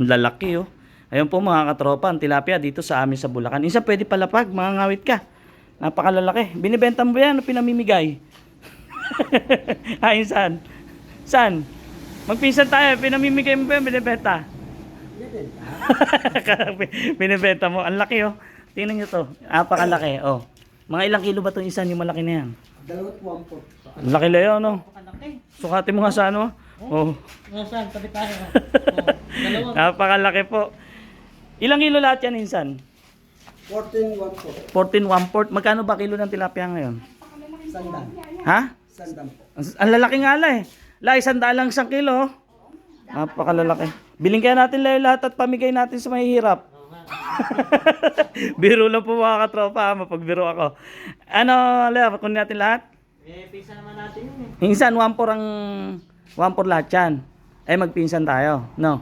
Lalaki oh. Ayun po mga katropa, ang tilapia dito sa amin sa Bulacan. Isa pwede palapag, mga ngawit ka. Napakalalaki. Binibenta mo ba yan o pinamimigay? Ay, saan? Saan? Magpinsan tayo, pinamimigay mo ba yan, binibenta? binibenta mo. Ang laki oh. Tingnan nyo to. Napakalaki. Oh. Mga ilang kilo ba itong isa yung malaki na yan? Dalawat one po. Ang laki na yun, no? Kalaki. Sukatin mo nga sa ano. Oh. Nasaan? Tabi tayo. Oh, dalawa. Napakalaki po. Ilang kilo lahat yan, insan? 14 one po. 14 one port. Magkano ba kilo ng tilapia ngayon? Sandan. Ha? Sandan po. Ang lalaki nga la eh. La, isang daan lang isang kilo. oh. Napakalalaki. Biling kaya natin layo lahat at pamigay natin sa mahihirap. biro lang po mga katropa, ha, mapagbiro ako. Ano, Leo, kunin natin lahat? Eh, pisa naman natin yun eh. Minsan, one por ang... One por lahat yan. Eh, magpinsan tayo. No?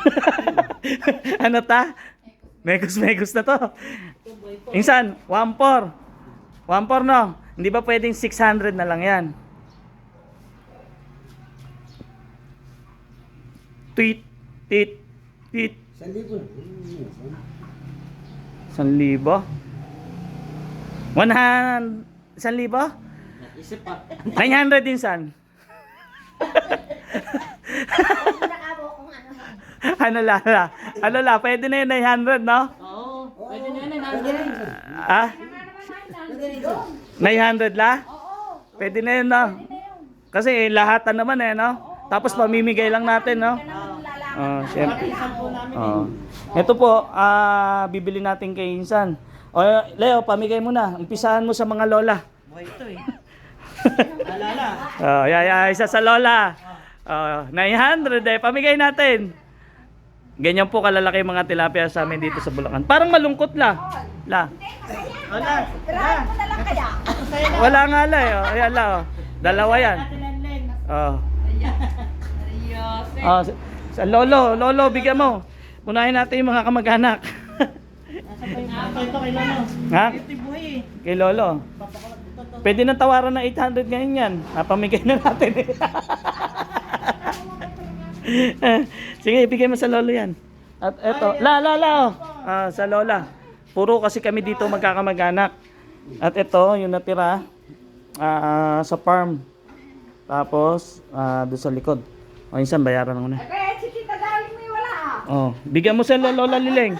ano ta? Megos-megos na to. Minsan, one por. One por, no? Hindi ba pwedeng 600 na lang yan? Tweet, tweet, tweet. Sa libo na. San libo? 100, san libo? Isip pa. 900 din san. ano la, la? Ano la, pwede na yun 900, no? Oo. Pwede na eh, nandun. Ah? 900 la? Pwede na yun, no? Kasi lahatan naman eh, no? Tapos pamimigay lang natin, no? Oh, syempre. Oh. Ito po, ah, bibili natin kay Insan. O, Leo, pamigay mo na. Umpisahan mo sa mga lola. Buhay ito eh. Alala. Oh, yeah, yeah, isa sa lola. Oh, 900 eh, pamigay natin. Ganyan po kalalaki mga tilapia sa amin dito sa Bulacan. Parang malungkot la. La. Wala. Wala nga la eh. Oh, ayan la. Oh. Dalawa yan. Oh. Oh, sa, lolo, lolo, bigyan mo. Unahin natin yung mga kamag-anak. Nasa pa yung kay Lolo. ha? Eh. Kay lolo. Pwede na tawaran ng 800 ngayon yan. Napamigay na natin eh. Sige, ibigay mo sa lolo yan. At eto, la la la oh. Ah, sa lola. Puro kasi kami dito magkakamag-anak. At ito, yung natira ah, sa farm. Tapos, ah, doon sa likod. O, insan, bayaran mo na. Eh, si Tita Darling may wala ah. Oh, bigyan mo sa lola Lileng.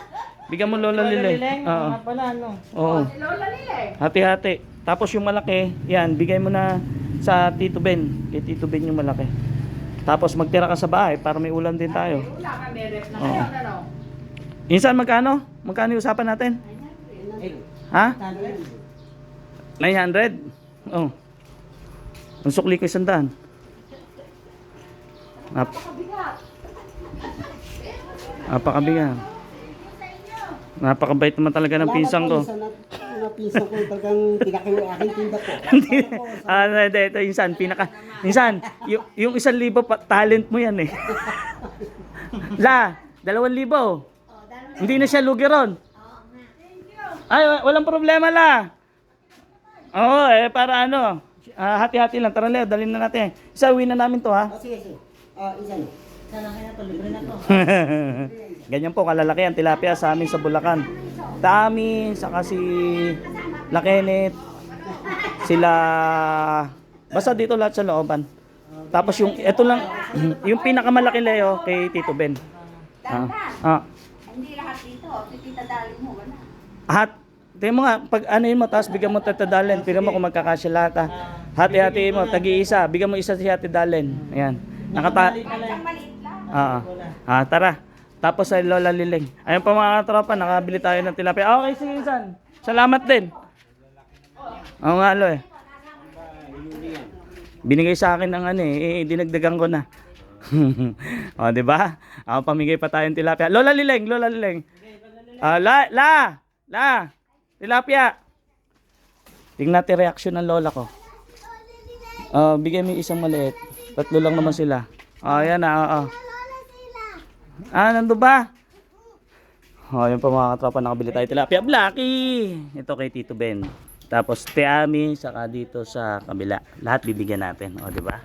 Bigyan mo lola Lolo Lileng. Lileng. Oo. Mga pala ano. Oo. Si Lola nila eh. Hati-hati. Tapos yung malaki, yan, bigay mo na sa Tito Ben. Kay Tito Ben yung malaki. Tapos magtira ka sa bahay para may ulam din tayo. Wala ka, may rep na Oo. kayo, ano? Insan, magkano? Magkano yung usapan natin? Ha? tandem. 900? Oh. Ang sukli ko isang daan. Nap Napakabigat. Napakabait naman talaga ng pinsang ko. Pinsan ko talagang pinaki yung aking tinda po. ah, hindi, ito, insan, pinaka, insan, yung, yung isang libo, pa, talent mo yan eh. La, dalawang libo. Hindi na siya lugi ron. Ay, wa- walang problema la. Oo, eh, para ano, ah, hati-hati lang. Tara, Leo, dalhin na natin. Isa, uwi na namin to, ha? Ah, sige, sige. Ah, isa na. Sana kaya to. Libre na to. Ganyan po, kalalaki ang tilapia sa amin sa Bulacan. Tami, saka si La Kenneth, sila, basta dito lahat sa looban. Tapos yung, ito lang, yung pinakamalaki Leo kay Tito Ben. Ah, ah. Hindi lahat dito. Si Tita Darling mo, wala. Hat, tingnan mo nga, pag ano yun mo, tapos bigyan mo Tata Dalen, tingnan mo kung magkakasya lahat ha. Hati-hati mo, tagi-isa, bigyan mo isa si Hati Dalen. Ayan. Nakata... Maliit lang. Ah, ah, tara. Tapos sa Lola Liling. Ayun pa mga tropa, nakabili tayo ng tilapia. Ah, Okay, sige, San. Salamat din. Oo nga, lo eh. Binigay sa akin ng ano eh, eh dinagdagan ko na. o, di ba? Ako pamigay pa tayong tilapia. Lola Liling, Lola Liling. Ah, la, la, la, tilapia. Tingnan natin reaction ng lola ko. Ah, bigay mo isang maliit. Tatlo lang naman sila. Ah, yan ah, oo. Ah, nando ba? Oh, yun pa mga katropa, nakabili tayo tilapia. Blacky! Ito kay Tito Ben. Tapos Teami, saka dito sa kabila. Lahat bibigyan natin. O, di ba?